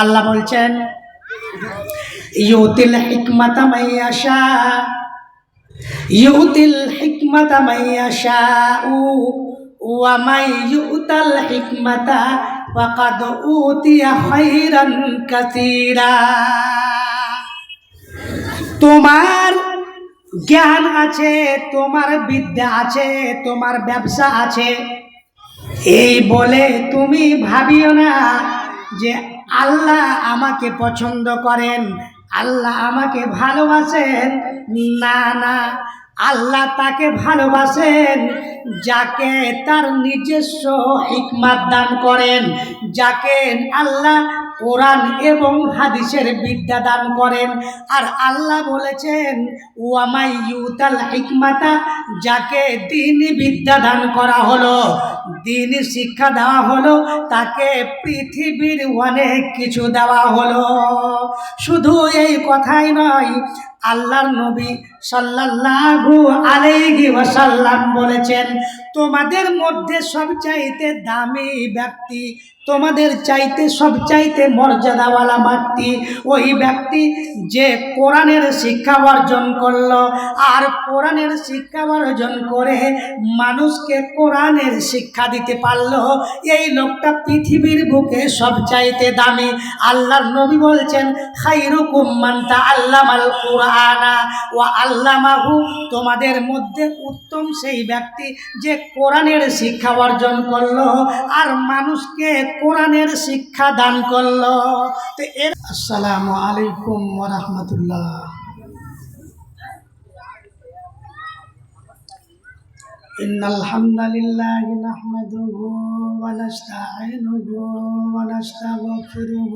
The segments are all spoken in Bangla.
আল্লাহ বলছেন ইউতিল হিকমাতা মাইয়াশা ইউতিল হিকমাতা মাইয়াশা ওয়া মাই ইউতাল হিকমাতা ফাকাদ উতিয়া খাইরান কাসীরা। তোমার জ্ঞান আছে, তোমার বিদ্যা আছে, তোমার ব্যবসা আছে। এই বলে তুমি ভাবিও না যে আল্লাহ আমাকে পছন্দ করেন, আল্লাহ আমাকে ভালোবাসেন। না না আল্লাহ তাকে ভালোবাসেন, যাকে তার নিজস্ব হিকমাত দান করেন, যাকে আল্লাহ কোরআন এবং হাদিসের বিদ্যা দান করেন। আর আল্লাহ বলেছেন, ওয়ামাই ইউতাল হিকমাতা যাকে দিনই বিদ্যা দান করা হলো দিনই শিক্ষা দেওয়া হলো, তাকে পৃথিবীর অনেক কিছু দেওয়া হলো। শুধু এই কথাই নয়, আল্লাহর নবী সাল্লাল্লাহু আলাইহি ওয়াসাল্লাম বলেছেন, তোমাদের মধ্যে সবচাইতে দামি ব্যক্তি, তোমাদের চাইতে সবচাইতে মর্যাদাওয়ালা ব্যক্তি, ওই ব্যক্তি যে কোরআনের শিক্ষা অর্জন করল আর কোরআনের শিক্ষা অর্জন করে মানুষকে কোরআনের শিক্ষা দিতে পারল, এই লোকটা পৃথিবীর বুকে সবচাইতে দামি। আল্লাহর নবী বলছেন, খাইরুকুম মান তাআল্লামাল কুরআনা ওয়া আল্লামাহু তোমাদের মধ্যে উত্তম সেই ব্যক্তি যে কোরআনের শিক্ষা অর্জন করলো আর মানুষকে কোরআনের শিক্ষা দান করলো তো এর আসসালামু আলাইকুম ওয়া রাহমাতুল্লাহ إن الحمد لله نحمده ونستعينه ونستغفره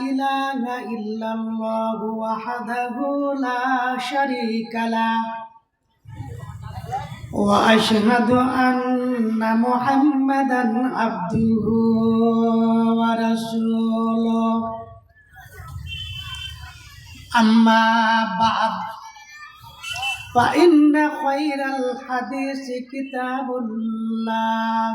إله إلا الله وحده لا شريك له وأشهد أن محمدا عبده ورسوله أما بعد فإن خير الحديث كتاب الله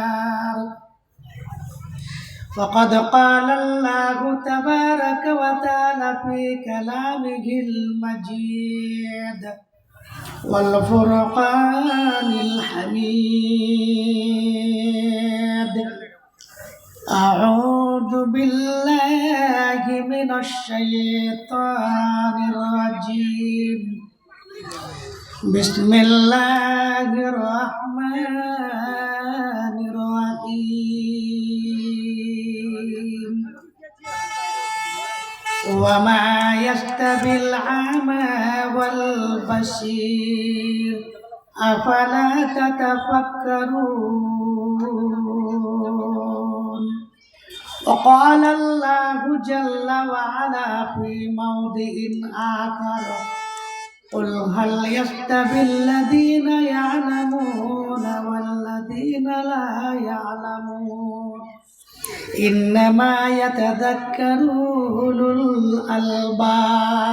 فقد قال الله تبارك وتعالى في كلامه المجيد والفرقان الحميد. أعوذ بالله من الشيطان الرجيم. بسم الله الرحمن الرحيم. وما يستوي الأعمى والبصير أفلا تتفكرون؟ وقال الله جل وعلا في موضع آخر قل هل يستوي الذين يعلمون والذين لا يعلمون؟ إنما يتذكر أولو الألباب.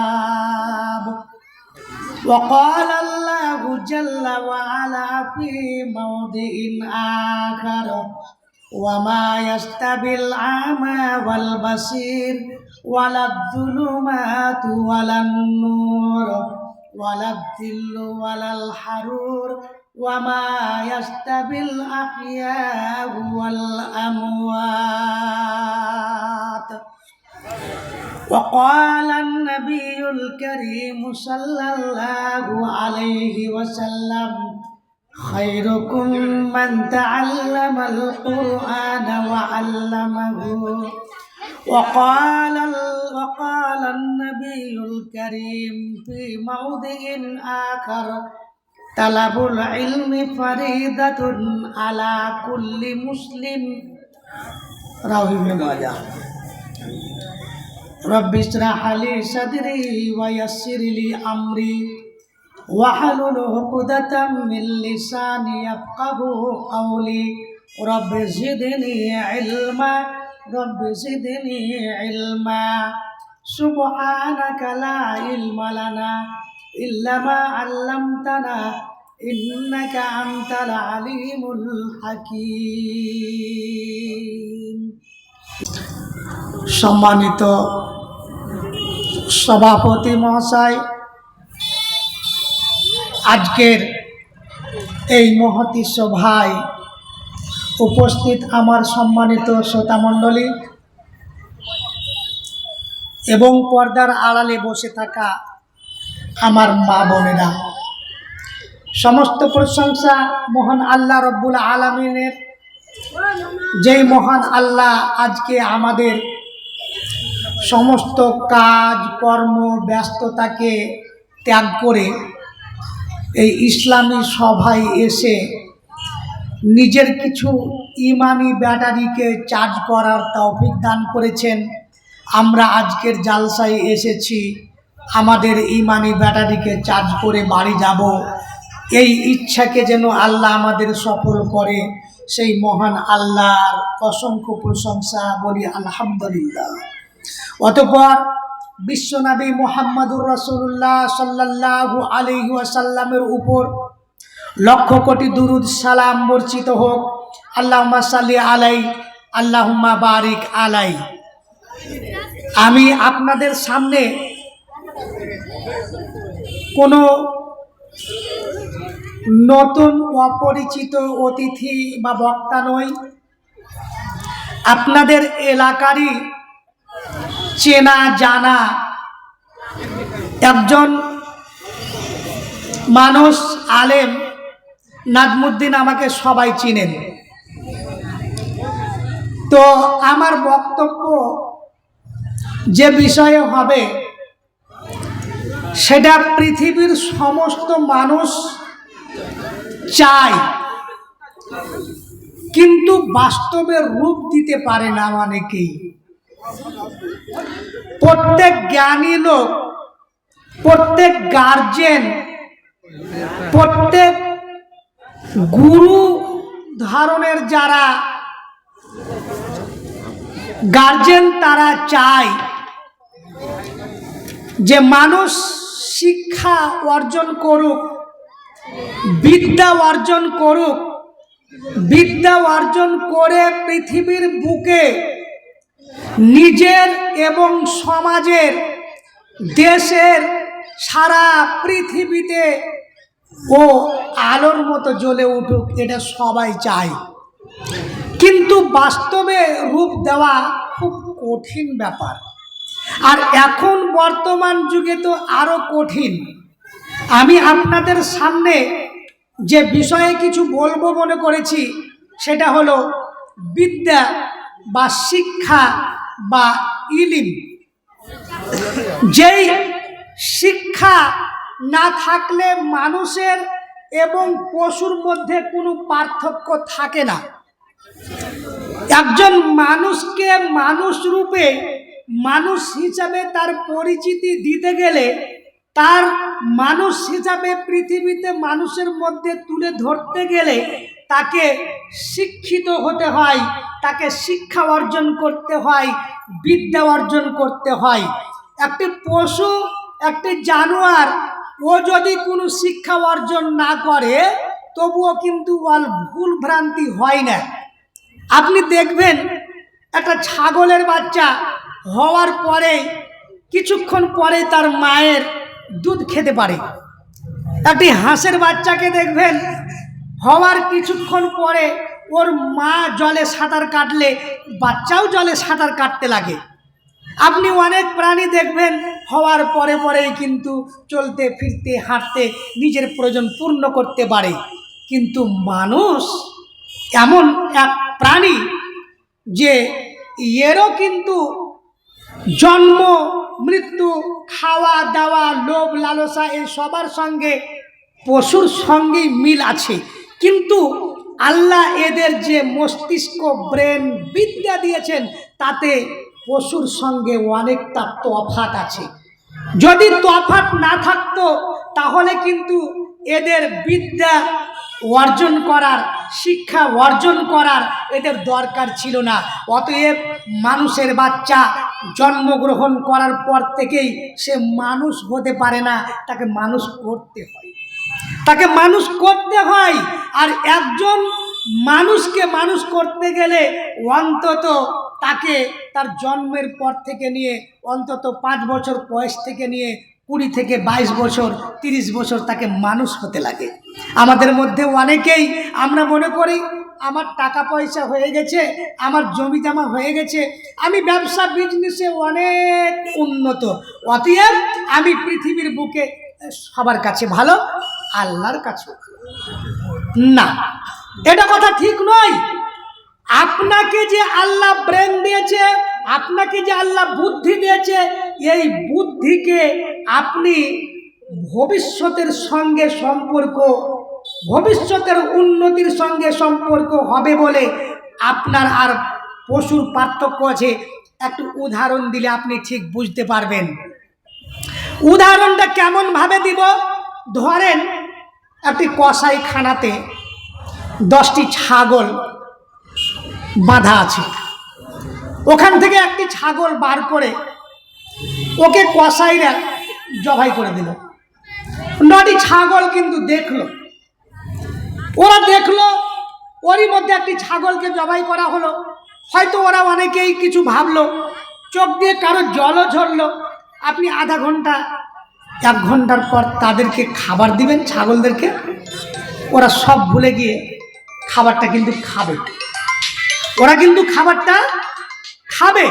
وقال الله جل وعلا في موضع آخر وما يستوي الأعمى والبصير ولا الظلمات ولا النور ولا الذل ولا الحرور. وما يستوي الأحياء والأموات. وقال النبي الكريم صلى الله عليه وسلم خيركم من تعلم القرآن وعلمه. وقال وقال النبي الكريم في موضع آخر طلب العلم فريضة على كل مسلم. راوي ابن رب اشرح لي صدري ويسر لي أمري واحلل عقدة من لساني يفقه قولي. رب زدني علما. رب زدني علما. سبحانك لا علم لنا হাকিম। সম্মানিত সভাপতি মহাশয়, আজকের এই মহতি সভায় উপস্থিত আমার সম্মানিত শ্রোতামণ্ডলী এবং পর্দার আড়ালে বসে থাকা আমার মা বোনেরা। সমস্ত প্রশংসা মহান আল্লাহ রব্বুল আলমিনের। যেই মহান আল্লাহ আজকে আমাদের সমস্ত কাজ, কর্ম, ব্যস্ততাকে ত্যাগ করে এই ইসলামী সভায় এসে নিজের কিছু ইমানি ব্যাটারিকে চার্জ করার তৌফিক দান করেছেন। আমরা আজকের জালসায় এসেছি। আমাদের ইমানি ব্যাটারিকে চার্জ করে বাড়ি যাব। এই ইচ্ছাকে যেন আল্লাহ আমাদের সফল করে, সেই মহান আল্লাহর অসংখ্য প্রশংসা বলি আলহামদুলিল্লাহ। অতপর বিশ্বনবী মোহাম্মদুর রসুল্লাহ সাল্লাহু আলহি আসাল্লামের উপর লক্ষ কোটি দুরুদ সালাম বর্ষিত হোক। আল্লাহমা সাল্লি আলাই আল্লাহুম্মা বারিক আলাই আমি আপনাদের সামনে কোনো নতুন অপরিচিত অতিথি বা বক্তা নই। আপনাদের এলাকারই চেনা জানা একজন মানুষ আলেম নাজমুদ্দিন আমাকে সবাই চিনেন। তো আমার বক্তব্য যে বিষয়ে হবে সেটা পৃথিবীর সমস্ত মানুষ চায়। কিন্তু বাস্তবে রূপ দিতে পারে না অনেকেই। প্রত্যেক জ্ঞানী লোক, প্রত্যেক গার্জেন প্রত্যেক গুরু ধারণের যারা গার্জেন তারা চায় যে মানুষ শিক্ষা অর্জন করুক, বিদ্যা অর্জন করুক, বিদ্যা অর্জন করে পৃথিবীর বুকে নিজের এবং সমাজের, দেশের সারা পৃথিবীতে ও আলোর মতো জ্বলে উঠুক, এটা সবাই চায়। কিন্তু বাস্তবে রূপ দেওয়া খুব কঠিন ব্যাপার। আর এখন বর্তমান যুগে তো আরও কঠিন। আমি আপনাদের সামনে যে বিষয়ে কিছু বলব মনে করেছি, সেটা হলো বিদ্যা বা শিক্ষা বা ইলিম। যেই শিক্ষা না থাকলে মানুষের এবং পশুর মধ্যে কোনো পার্থক্য থাকে না। একজন মানুষকে মানুষ রূপে মানুষ হিসাবে তার পরিচিতি দিতে গেলে তার মানুষ হিসাবে পৃথিবীতে মানুষের মধ্যে তুলে ধরতে গেলে তাকে শিক্ষিত হতে হয়, তাকে শিক্ষা অর্জন করতে হয়, বিদ্যা অর্জন করতে হয়। একটি পশু, একটি জানোয়ার, ও যদি কোনো শিক্ষা অর্জন না করে, তবুও কিন্তু ওয়াল ভুল ভ্রান্তি হয় না। আপনি দেখবেন, একটা ছাগলের বাচ্চা হওয়ার পরে, কিছুক্ষণ পরে তার মায়ের দুধ খেতে পারে। একটি হাঁসের বাচ্চাকে দেখবেন, হওয়ার কিছুক্ষণ পরে ওর মা জলে সাঁতার কাটলে, বাচ্চাও জলে সাঁতার কাটতে লাগে। আপনি অনেক প্রাণী দেখবেন, হওয়ার পরে পরেই কিন্তু চলতে, ফিরতে, হাঁটতে নিজের প্রয়োজন পূর্ণ করতে পারে। কিন্তু মানুষ এমন এক প্রাণী যে এরও কিন্তু জন্ম, মৃত্যু, খাওয়া, দাওয়া, লোভ, লালসা এই সবার সঙ্গে পশুর সঙ্গেই মিল আছে। কিন্তু আল্লাহ এদের যে মস্তিষ্ক, ব্রেন বিদ্যা দিয়েছেন, তাতে পশুর সঙ্গে অনেকটা তফাত আছে। যদি তফাত না থাকতো, তাহলে কিন্তু এদের বিদ্যা অর্জন করার, শিক্ষা অর্জন করার এদের দরকার ছিল না। অতএব মানুষের বাচ্চা জন্মগ্রহণ করার পর থেকেই সে মানুষ হতে পারে না, তাকে মানুষ করতে হয়। তাকে মানুষ করতে হয়। আর একজন মানুষকে মানুষ করতে গেলে অন্তত তাকে তার জন্মের পর থেকে নিয়ে, অন্তত পাঁচ বছর বয়স থেকে নিয়ে কুড়ি থেকে বাইশ বছর, তিরিশ বছর তাকে মানুষ হতে লাগে। আমাদের মধ্যে অনেকেই আমরা মনে করি, আমার টাকা পয়সা হয়ে গেছে, আমার জমি জমা হয়ে গেছে, আমি ব্যবসা বিজনেসে অনেক উন্নত, অতএব আমি পৃথিবীর বুকে সবার কাছে ভালো, আল্লাহর কাছে না, এটা কথা ঠিক নয়। আপনাকে যে আল্লাহ ব্রেন দিয়েছে, আপনাকে যে আল্লাহ বুদ্ধি দিয়েছে এই বুদ্ধিকে আপনি ভবিষ্যতের সঙ্গে সম্পর্ক, ভবিষ্যতের উন্নতির সঙ্গে সম্পর্ক হবে বলে আপনার আর পশুর পার্থক্য আছে। একটু উদাহরণ দিলে আপনি ঠিক বুঝতে পারবেন। উদাহরণটা কেমন ভাবে দিব? ধরেন একটি কসাই খানাতে দশটি ছাগল বাঁধা আছে। ওখান থেকে একটি ছাগল বার করে ওকে কসাইরা জবাই করে দিল। নটি ছাগল কিন্তু দেখল। ওরা দেখল, ওরই মধ্যে একটি ছাগলকে জবাই করা হলো। হয়তো ওরা অনেকেই কিছু ভাবলো, চোখ দিয়ে কারও জলও ঝরলো। আপনি আধা ঘণ্টা, এক ঘণ্টার পর তাদেরকে খাবার দিবেন ছাগলদেরকে। ওরা সব ভুলে গিয়ে খাবারটা কিন্তু খাবে। ওরা কিন্তু খাবারটা খাবে।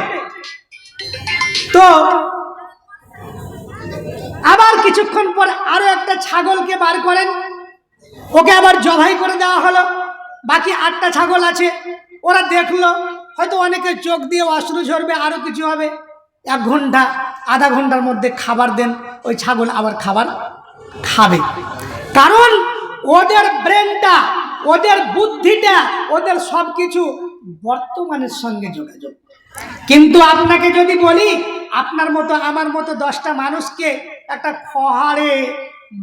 তো আবার কিছুক্ষণ পর আরও একটা ছাগলকে বার করেন। ওকে আবার জবাই করে দেওয়া হলো। বাকি আটটা ছাগল আছে। ওরা দেখল, হয়তো অনেকে চোখ দিয়ে অশ্রু ঝরবে আরও কিছু হবে। এক ঘণ্টা, আধা ঘণ্টার মধ্যে খাবার দেন, ওই ছাগল আবার খাবার খাবে। কারণ ওদের ব্রেনটা ওদের বুদ্ধিটা, ওদের সব কিছু বর্তমানের সঙ্গে যোগাযোগ। কিন্তু আপনাকে যদি বলি, আপনার মতো, আমার মতো দশটা মানুষকে একটা খহারে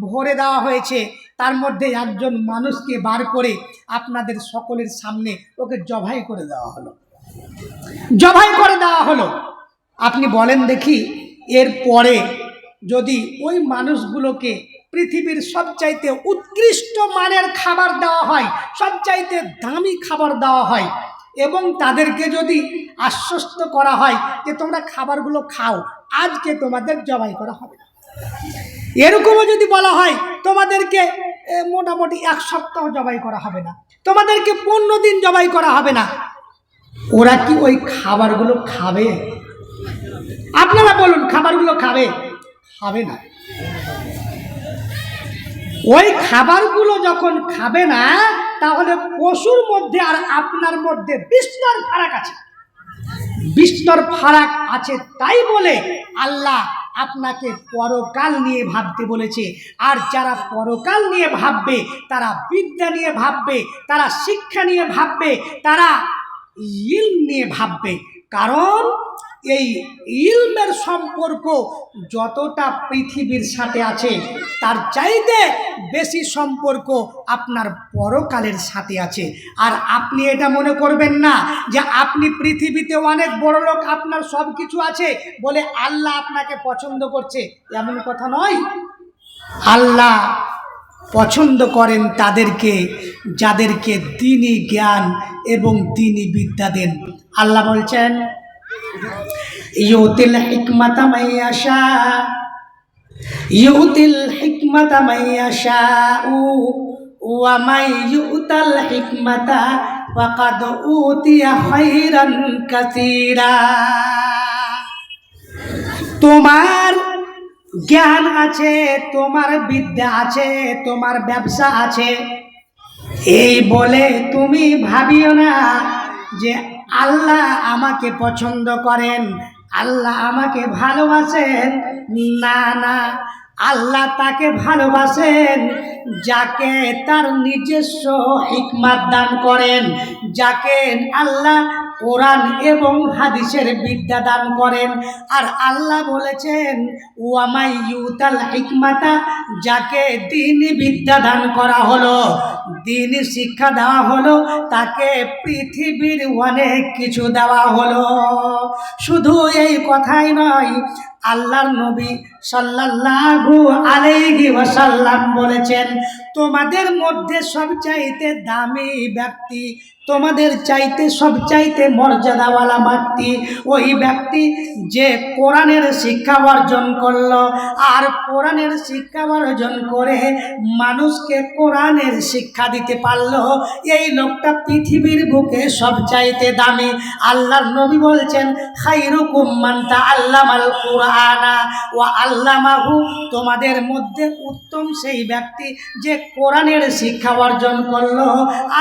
ভরে দেওয়া হয়েছে। তার মধ্যে একজন মানুষকে বার করে আপনাদের সকলের সামনে ওকে জবাই করে দেওয়া হলো। জবাই করে দেওয়া হলো। আপনি বলেন দেখি, এর পরে যদি ওই মানুষগুলোকে পৃথিবীর সবচাইতে উৎকৃষ্ট মানের খাবার দেওয়া হয়, সবচাইতে দামি খাবার দেওয়া হয়, এবং তাদেরকে যদি আশ্বস্ত করা হয় যে তোমরা খাবারগুলো খাও, আজকে তোমাদের জবাই করা হবে। এরকমও যদি বলা হয়, তোমাদেরকে মোটামুটি এক সপ্তাহ জবাই করা হবে না। তোমাদেরকে পনেরো দিন জবাই করা হবে না। ওরা কি ওই খাবারগুলো খাবে? আপনারা বলুন, খাবারগুলো খাবে? খাবে না। ওই খাবারগুলো যখন খাবে না, তাহলে পশুর মধ্যে আর আপনার মধ্যে বিস্তর ফারাক আছে। বিস্তর ফারাক আছে তাই বলে আল্লাহ আপনাকে পরকাল নিয়ে ভাবতে বলেছে। আর যারা পরকাল নিয়ে ভাববে, তারা বিদ্যা নিয়ে ভাববে, তারা শিক্ষা নিয়ে ভাববে, তারা ইল নিয়ে ভাববে। কারণ এই ইলমের সম্পর্ক যতটা পৃথিবীর সাথে আছে, তার চাইতে বেশি সম্পর্ক আপনার পরকালের সাথে আছে। আর আপনি এটা মনে করবেন না যে আপনি পৃথিবীতে অনেক বড় লোক, আপনার সব কিছু আছে বলে আল্লাহ আপনাকে পছন্দ করছে, এমন কথা নয়। আল্লাহ পছন্দ করেন তাদেরকে যাদেরকে দিনই জ্ঞান এবং দিনই বিদ্যা দেন। আল্লাহ বলছেন ইউতিল হিকমাতা মাইয়াশা ইউতিল হিকমাতা মাইয়াশা ওয়া মাই ইউতাল হিকমাতা ফাকাদ উতিয়া খাইরান কাসীরা। তোমার জ্ঞান আছে, তোমার বিদ্যা আছে, তোমার ব্যবসা আছে। এই বলে তুমি ভাবিও না যে আল্লাহ আমাকে পছন্দ করেন। আল্লাহ আমাকে ভালোবাসেন। না না, আল্লাহ তাকে ভালোবাসেন, যাকে তার নিজস্ব হিকমাত দান করেন, যাকে আল্লাহ কোরআন এবং হাদিসের বিদ্যা দান করেন। আর আল্লাহ বলেছেন, ওয়ামাই ইউতাল হিকমাতা যাকে দিন বিদ্যা দান করা হলো, দিন শিক্ষা দেওয়া হলো, তাকে পৃথিবীর অনেক কিছু দেওয়া হলো। শুধু এই কথাই নয়, আল্লাহর নবী সাল্লাল্লাহু আলাইহি ওয়াসাল্লাম বলেছেন, তোমাদের মধ্যে সবচাইতে দামি ব্যক্তি, তোমাদের চাইতে সবচাইতে মর্যাদাওয়ালা ব্যক্তি, ওই ব্যক্তি যে কোরআনের শিক্ষা অর্জন করল। আর কোরআনের শিক্ষা অর্জন করে মানুষকে কোরআনের শিক্ষা দিতে পারল। এই লোকটা পৃথিবীর বুকে সবচাইতে দামি। আল্লাহর নবী বলছেন খাইরুকুম মান তাআল্লামাল কুরআনা ওয়া আল্লামাহু, তোমাদের মধ্যে উত্তম সেই ব্যক্তি যে কোরআনের শিক্ষা অর্জন করল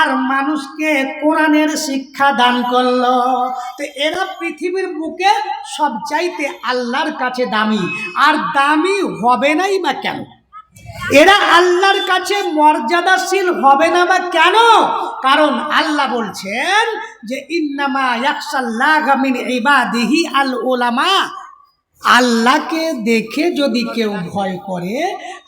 আর মানুষকে কোরআনের শিক্ষা দান করল। তো এরা পৃথিবীর বুকে সবচাইতে আল্লাহর কাছে দামি। আর দামি হবে নাই বা কেন? এরা আল্লাহর কাছে মর্যাদাশীল হবে না বা কেন? কারণ আল্লাহ বলছেন যে, ইন্নামা ইয়াকসাল্লাহ মিন ইবাদিহি আল ওলামা আল্লাহকে দেখে যদি কেউ ভয় করে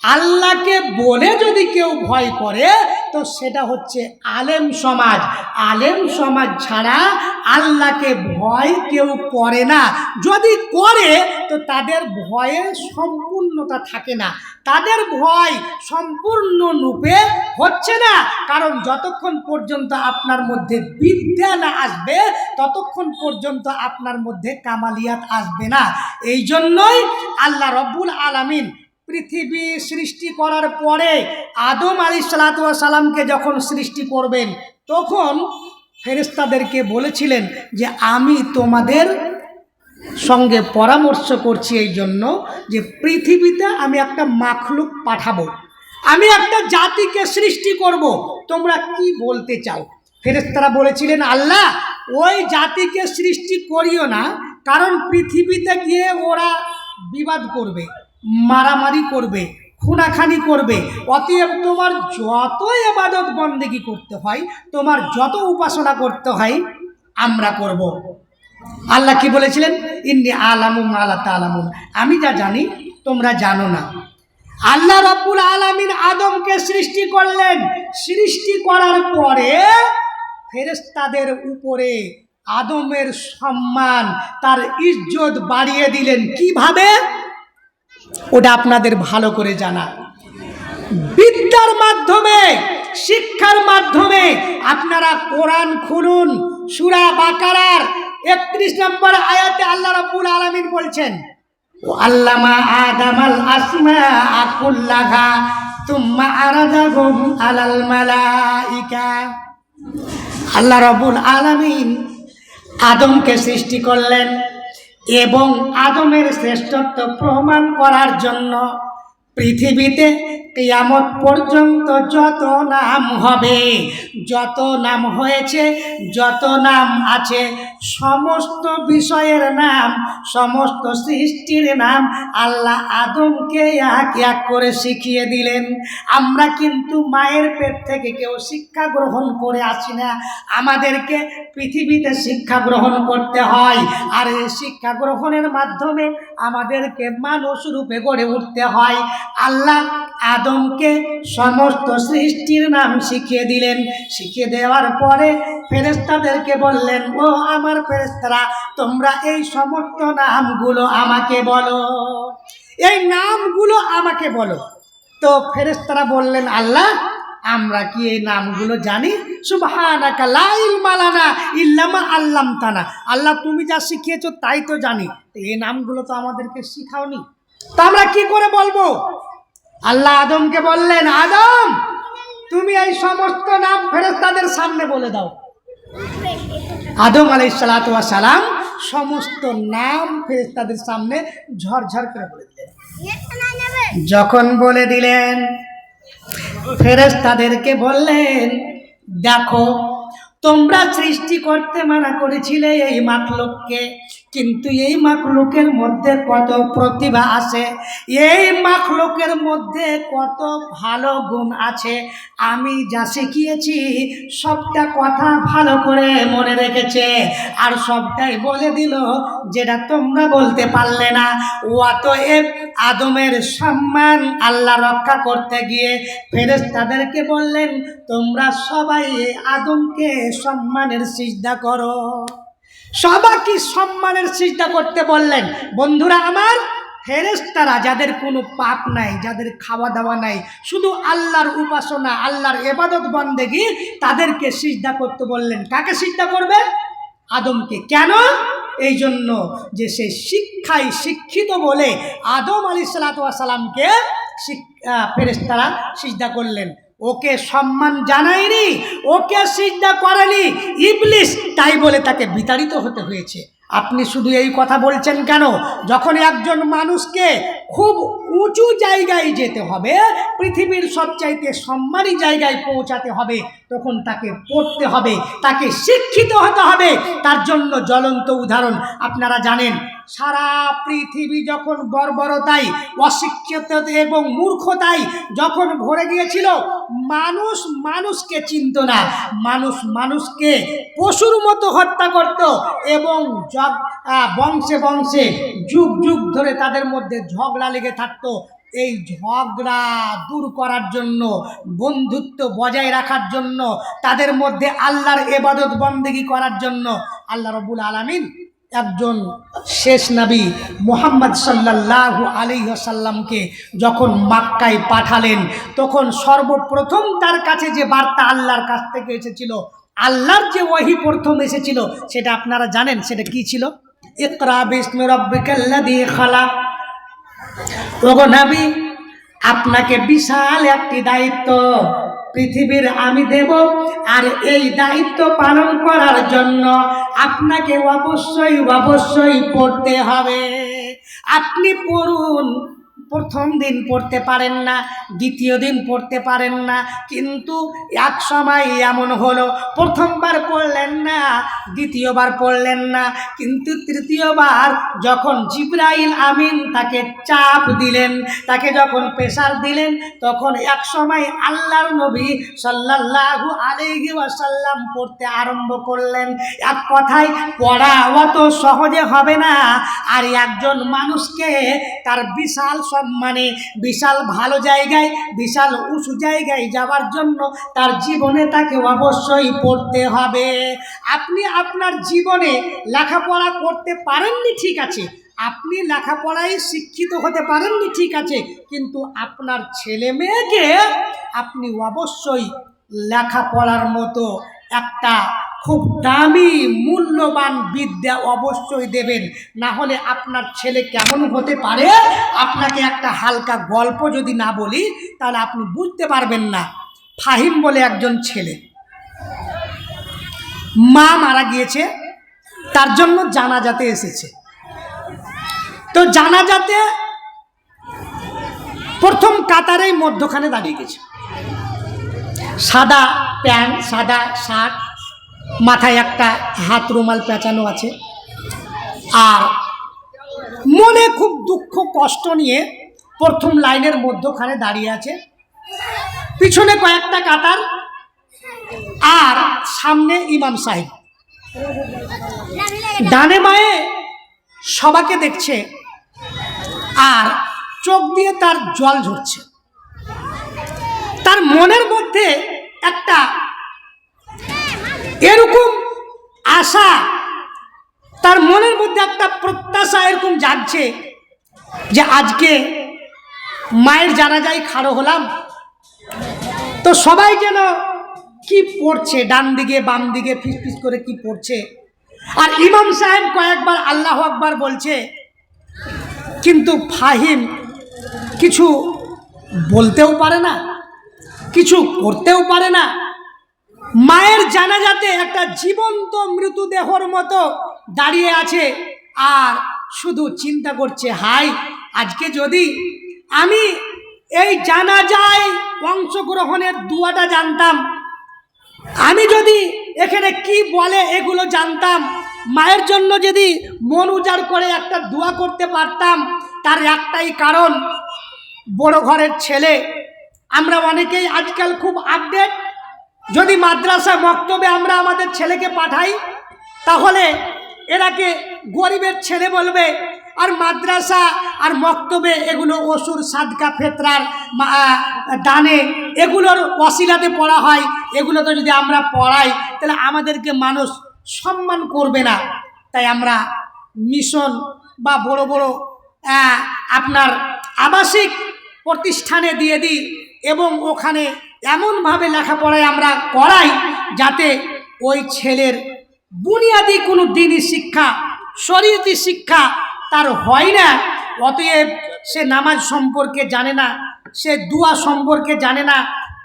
আল্লাহকে বলে যদি কেউ ভয় করে তো সেটা হচ্ছে আলেম সমাজ। আলেম সমাজ ছাড়া আল্লাহকে ভয় কেউ করে না। যদি করে, তো তাদের ভয়ের সম্পূর্ণতা থাকে না। তাদের ভয় সম্পূর্ণ রূপে হচ্ছে না। কারণ যতক্ষণ পর্যন্ত আপনার মধ্যে বিদ্যা না আসবে, ততক্ষণ পর্যন্ত আপনার মধ্যে কামালিয়াত আসবে না। এই জন্যই আল্লাহ রব্বুল আলামিন পৃথিবী সৃষ্টি করার পরে আদম আলী সালাতামকে যখন সৃষ্টি করবেন, তখন ফেরেস্তাদেরকে বলেছিলেন যে, আমি তোমাদের সঙ্গে পরামর্শ করছি এই জন্য যে, পৃথিবীতে আমি একটা মাখলুক পাঠাবো। আমি একটা জাতিকে সৃষ্টি করব। তোমরা কি বলতে চাও? ফেরেস্তারা বলেছিলেন, আল্লাহ, ওই জাতিকে সৃষ্টি করিও না, কারণ পৃথিবীতে গিয়ে ওরা বিবাদ করবে। মারামারি করবে, খুনাখানি করবে। অতএব তোমার যত এবাদত বন্দেগি করতে হয়, তোমার যত উপাসনা করতে হয়, আমরা করব। আল্লাহ কি বলেছিলেন? ইন্নি আলামুম আল্লাহ তালামুন। আমি যা জানি, তোমরা জানো না। আল্লাহ রব্বুল আলামিন আদমকে সৃষ্টি করলেন। সৃষ্টি করার পরে ফেরেস্তাদের উপরে আদমের সম্মান, তার ইজ্জত বাড়িয়ে দিলেন। কীভাবে? ওটা আপনাদের ভালো করে জানা। বিদ্যার মাধ্যমে, শিক্ষার মাধ্যমে আপনারা কোরআন খুলুন, সুরা বাকারার একত্রিশ নম্বর আয়াতে আল্লাহ রাব্বুল আলামিন বলছেন আল্লামা আদামাল আসমা আল্লাহ রাব্বুল আলামিন আদমকে সৃষ্টি করলেন এবং আদমের শ্রেষ্ঠত্ব প্রমাণ করার জন্য পৃথিবীতে কিয়ামত পর্যন্ত যত নাম হবে, যত নাম হয়েছে, যত নাম আছে, সমস্ত বিষয়ের নাম, সমস্ত সৃষ্টির নাম আল্লাহ আদমকে এক এক করে শিখিয়ে দিলেন। আমরা কিন্তু মায়ের পেট থেকে কেউ শিক্ষা গ্রহণ করে আসি না। আমাদেরকে পৃথিবীতে শিক্ষা গ্রহণ করতে হয় আর এই শিক্ষা গ্রহণের মাধ্যমে আমাদেরকে মানুষ রূপে গড়ে উঠতে হয়। আল্লাহ আদমকে সমস্ত সৃষ্টির নাম শিখিয়ে দিলেন। শিখিয়ে দেওয়ার পরে ফেরেস্তাদেরকে বললেন, ও আমার ফেরেস্তারা তোমরা এই সমস্ত নামগুলো আমাকে বলো। এই নামগুলো আমাকে বলো। তো ফেরেস্তারা বললেন, আল্লাহ, আমরা কি এই নামগুলো জানি? সুবহানাকা লা ইলমা লানা ইল্লামা আল্লাম তানা আল্লাহ, তুমি যা শিখিয়েছো তাই তো জানি। এই নামগুলো তো আমাদেরকে শিখাওনি। তা আমরা কি করে বলব? আল্লাহ আদমকে বললেন, আদম, তুমি এই সমস্ত নাম ফেরেস্তাদের সামনে বলে দাও। আদম আলাই সালাম সমস্ত নাম ফেরেশতাদের সামনে ঝরঝর করে বলে দিলেন। যখন বলে দিলেন, ফেরেশতাদেরকে বললেন, দেখো, তোমরা সৃষ্টি করতে মানা করেছিলে এই মাখলুককে কিন্তু এই মাখলুকের মধ্যে কত প্রতিভা আছে? এই মাখলুকের মধ্যে কত ভালো গুণ আছে? আমি যা শিখিয়েছি, সবটা কথা ভালো করে মনে রেখেছে। আর সবটাই বলে দিল যেটা তোমরা বলতে পারলে না। অতএব আদমের সম্মান আল্লাহ রক্ষা করতে গিয়ে ফেরেস তাদেরকে বললেন, তোমরা সবাই আদমকে সম্মানের সিজদা করো। সবাইকে সম্মানের সিজদা করতে বললেন, বন্ধুরা আমার ফেরেস্তারা যাদের কোনো পাপ নাই, যাদের খাওয়া দাওয়া নাই, শুধু আল্লাহর উপাসনা, আল্লাহর এবাদত বন্দেগি, তাদেরকে সিজদা করতে বললেন। কাকে সিজদা করবে? আদমকে। কেন? এই জন্য যে সে শিক্ষায় শিক্ষিত বলে আদম আলী সালাতামকে ফেরেস্তারা সিজদা করলেন। ওকে সম্মান জানায়নি ওকে সিজদা করেনি। ইবলিস তাই বলে তাকে বিতাড়িত হতে হয়েছে। আপনি শুধু এই কথা বলছেন কেন? যখন একজন মানুষকে খুব উঁচু জায়গায় যেতে হবে, পৃথিবীর সবচাইতে সম্মানী জায়গায় পৌঁছাতে হবে, তখন তাকে পড়তে হবে, তাকে শিক্ষিত হতে হবে। তার জন্য জ্বলন্ত উদাহরণ আপনারা জানেন সারা পৃথিবী যখন বর্বরতায়, অশিক্ষিত এবং মূর্খতায় যখন ভরে গিয়েছিল, মানুষ মানুষকে চিনত না। মানুষ মানুষকে পশুর মতো হত্যা করত এবং বংশে বংশে যুগ যুগ ধরে তাদের মধ্যে ঝগড়া লেগে থাকতো। এই ঝগড়া দূর করার জন্য, বন্ধুত্ব বজায় রাখার জন্য, তাদের মধ্যে আল্লাহর এবাদত বন্দেগি করার জন্য আল্লাহ রবুল আলমিন একজন শেষ নবী মোহাম্মদ সাল্লাল্লাহু আলাইসাল্লামকে যখন মাক্কায় পাঠালেন, তখন সর্বপ্রথম তার কাছে যে বার্তা আল্লাহর কাছ থেকে এসেছিল, আল্লাহর যে ওহি প্রথম এসেছিল, সেটা আপনারা জানেন, সেটা কি ছিল? ইকরা বিষ্ণু রব্বিকাল্লাযী খালাক। ওগো নবী, আপনাকে বিশাল একটি দায়িত্ব। পৃথিবীর আমি দেব আর এই দায়িত্ব পালন করার জন্য আপনাকে অবশ্যই অবশ্যই পড়তে হবে। আপনি পড়ুন প্রথম দিন পড়তে পারেন না, দ্বিতীয় দিন পড়তে পারেন না, কিন্তু এক সময় এমন হলো, প্রথমবার পড়লেন না, দ্বিতীয়বার পড়লেন না, কিন্তু তৃতীয়বার যখন জিব্রাইল আমিন তাকে চাপ দিলেন, তাকে যখন প্রেশার দিলেন, তখন এক সময় আল্লাহর নবী সাল্লাল্লাহু আলাইহি ওয়াসাল্লাম পড়তে আরম্ভ করলেন। এক কথায়, পড়া অত সহজে হবে না, আর একজন মানুষকে তার বিশাল সম্মানে বিশাল ভালো জায়গায়, বিশাল উঁচু জায়গায় যাওয়ার জন্য তার জীবনে তাকে অবশ্যই পড়তে হবে। আপনি আপনার জীবনে লেখাপড়া করতে পারেননি, ঠিক আছে। আপনি লেখাপড়ায় শিক্ষিত হতে পারেননি, ঠিক আছে। কিন্তু আপনার ছেলে মেয়েকে আপনি অবশ্যই লেখাপড়ার মতো একটা খুব দামি, মূল্যবান বিদ্যা অবশ্যই দেবেন। না হলে আপনার ছেলে কেমন হতে পারে? আপনাকে একটা হালকা গল্প যদি না বলি, তাহলে আপনি বুঝতে পারবেন না। ফাহিম বলে একজন ছেলে। মা মারা গিয়েছে, তার জন্য জানাজাতে এসেছে। তো জানাজাতে প্রথম কাতারেই মধ্যখানে দাঁড়িয়ে গেছে। সাদা প্যান্ট, সাদা শার্ট মাথায় একটা হাত রুমাল পেঁচানো আছে। আর মনে খুব দুঃখ, কষ্ট নিয়ে প্রথম লাইনের মধ্যখানে দাঁড়িয়ে আছে। পিছনে কয়েকটা কাতার আর সামনে ইমাম সাহেব। ডানে বায়ে সবাকে দেখছে আর চোখ দিয়ে তার জল ঝরছে। তার মনের মধ্যে একটা এরকম আশা, তার মনের মধ্যে একটা প্রত্যাশা এরকম জাগছে যে আজকে মায়ের জানাজায় খাড়ো হলাম। তো সবাই যেন কি পড়ছে, ডান দিকে, বাম দিকে, ফিস করে কি পড়ছে। আর ইমাম সাহেব কয়েকবার আল্লাহ আকবার বলছে, কিন্তু ফাহিম কিছু বলতেও পারে না, কিছু করতেও পারে না। মায়ের জানাজাতে একটা জীবন্ত মৃতদেহর মতো দাঁড়িয়ে আছে। আর শুধু চিন্তা করছে, হাই, আজকে যদি আমি এই জানা যায় অংশগ্রহণের দুয়াটা জানতাম, আমি যদি এখানে কি বলে এগুলো জানতাম, মায়ের জন্য যদি মন উজাড় করে একটা দোয়া করতে পারতাম, তার একটাই কারণ, বড় ঘরের ছেলে। আমরা অনেকেই আজকাল খুব আপডেট যদি মাদ্রাসা মক্তবে আমরা আমাদের ছেলেকে পাঠাই, তাহলে এরাকে গরিবের ছেলে বলবে, আর মাদ্রাসা আর মক্তবে এগুলো অসুর, সাদকা, ফেতরার দানে, এগুলোর অশিলাতে পড়া হয় এগুলোতে যদি আমরা পড়াই, তাহলে আমাদেরকে মানুষ সম্মান করবে না। তাই আমরা মিশন বা বড় বড় আপনার আবাসিক প্রতিষ্ঠানে দিয়ে দিই। এবং ওখানে এমনভাবে লেখাপড়ায় আমরা করাই যাতে ওই ছেলের বুনিয়াদি কোনো দিনই শিক্ষা শরীরতি শিক্ষা তার হয় না। অতএব সে নামাজ সম্পর্কে জানে না, সে দুয়া সম্পর্কে জানে না,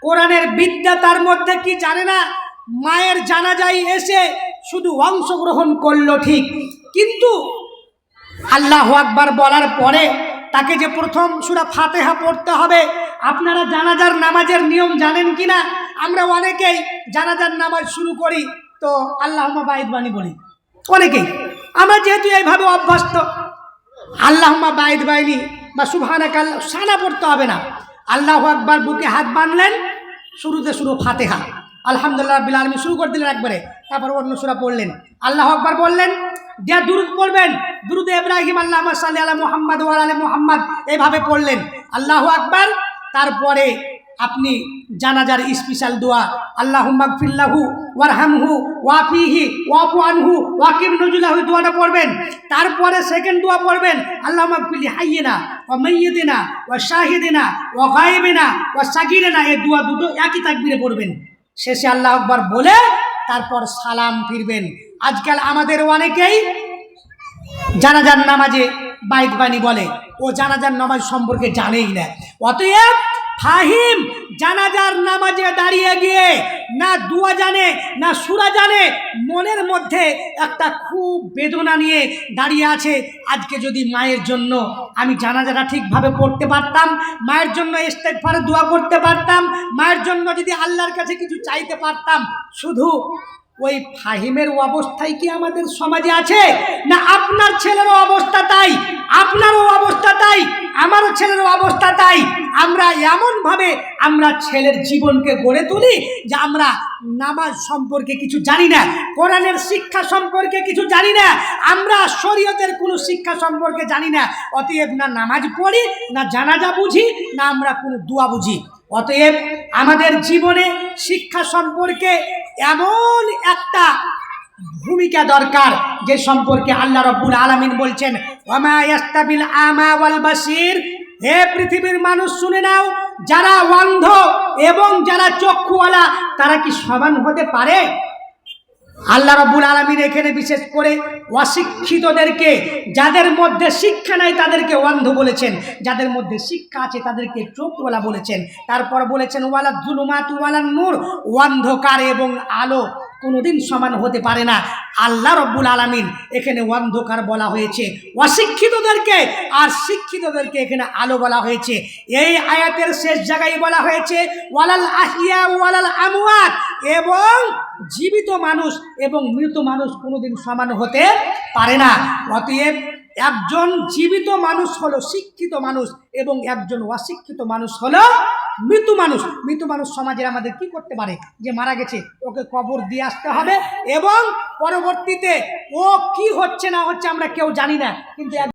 কোরআনের বিদ্যা তার মধ্যে কি জানে না, মায়ের জানাজাই এসে শুধু অংশগ্রহণ করল ঠিক। কিন্তু আল্লাহ আকবার বলার পরে তাকে যে প্রথম সুরা ফাতেহা পড়তে হবে, আপনারা জানাজার নামাজের নিয়ম জানেন কি না আমরা অনেকেই জানাজার নামাজ শুরু করি, তো আল্লাহ বাইদ বাণী বলি। অনেকেই। আমরা যেহেতু এইভাবে অভ্যস্ত আল্লাহ বাইদ বাহিনী বা সুভানা কাল সানা পড়তে হবে না। আল্লাহ আকবার বুকে হাত বাঁধলেন, শুরুতে শুরু ফাতেহা। আলহামদুলিল্লাহ বিল আলমী শুরু করে দিলেন একবারে, তারপর অন্য সুরা পড়লেন। আল্লাহ আকবার বললেন দিয়া দুরুদ পড়বেন, দুরুদ ইব্রাহিম আল্লাহ সাল্লি আলা মোহাম্মদ ওয়াল মোহাম্মদ এইভাবে পড়লেন। আল্লাহ আকবার। তারপরে আপনি জানাজার স্পেশাল দোয়া আল্লাহ মাগফিল্লাহু ওয়ারহামহু, ওয়াফিহি, ওয়াফু আনহু, ওয়াকিম নজুলাহু দোয়াটা পড়বেন। তারপরে সেকেন্ড দোয়া পড়বেন আল্লাহ মাগফিলি হাইয়েনা ও মাইয়েদিনা ও শাহিদিনা ও গায়েবেনা ও সাকিরেনা এই দোয়া দুটো একই তাকবিরে পড়বেন। শেষে আল্লাহ আকবার বলে তারপর সালাম ফিরবেন। আজকাল আমাদের অনেকেই জানাজার নামাজে বাইক বাণী বলে। ও জানাজার নামাজ সম্পর্কে জানেই না। অতএব ফাহিম জানাজার নামাজে দাঁড়িয়ে গিয়ে না দুয়া জানে, না সুরা জানে, মনের মধ্যে একটা খুব বেদনা নিয়ে দাঁড়িয়ে আছে। আজকে যদি মায়ের জন্য আমি জানাজাটা ঠিকভাবে পড়তে পারতাম, মায়ের জন্য ইস্তেকফারে দোয়া করতে পারতাম, মায়ের জন্য যদি আল্লাহর কাছে কিছু চাইতে পারতাম, শুধু ওই ফাহিমের অবস্থায় কি আমাদের সমাজে আছে? না আপনার ছেলেরও অবস্থা তাই? আপনারও অবস্থা তাই? আমারও ছেলেরও অবস্থা তাই? আমরা এমনভাবে আমরা ছেলের জীবনকে গড়ে তুলি যে আমরা নামাজ সম্পর্কে কিছু জানি না, কোরআনের শিক্ষা সম্পর্কে কিছু জানি না, আমরা শরীয়তের কোনো শিক্ষা সম্পর্কে জানি না, অতএব না নামাজ পড়ি, না জানাজা বুঝি, না আমরা কোনো দোয়া বুঝি। অতএব আমাদের জীবনে শিক্ষা সম্পর্কে এমন একটা ভূমিকা দরকার যে সম্পর্কে আল্লাহ রব্বুল আলমিন বলছেন বাসির হে পৃথিবীর মানুষ, শুনে নাও, যারা অন্ধ এবং যারা চক্ষুওয়ালা, তারা কি সমান হতে পারে? আল্লাহ রব্বুল আলমিন এখানে বিশেষ করে অশিক্ষিতদেরকে, যাদের মধ্যে শিক্ষা নাই তাদেরকে অন্ধ বলেছেন, যাদের মধ্যে শিক্ষা আছে তাদেরকে চোখওয়ালা বলেছেন। তারপর বলেছেন ওয়ালা জুলুমাত ওয়ালা নূর অন্ধকার এবং আলো। কোনোদিন সমান হতে পারে না। আল্লাহ রব্বুল আলমিন এখানে অন্ধকার বলা হয়েছে। অশিক্ষিতদেরকে আর শিক্ষিতদেরকে এখানে আলো বলা হয়েছে। এই আয়াতের শেষ জায়গায় বলা হয়েছে, ওয়ালাল আহিয়া, ওয়ালাল আমওয়াত। এবং জীবিত মানুষ এবং মৃত মানুষ কোনোদিন সমান হতে পারে না। অতএব একজন জীবিত মানুষ হলো শিক্ষিত মানুষ এবং একজন অশিক্ষিত মানুষ হলো মৃত মানুষ মৃত মানুষ সমাজের আমাদের কি করতে পারে? যে মারা গেছে, ওকে কবর দিয়ে আসতে হবে এবং পরবর্তীতে ও কি হচ্ছে না হচ্ছে আমরা কেউ জানি না। কিন্তু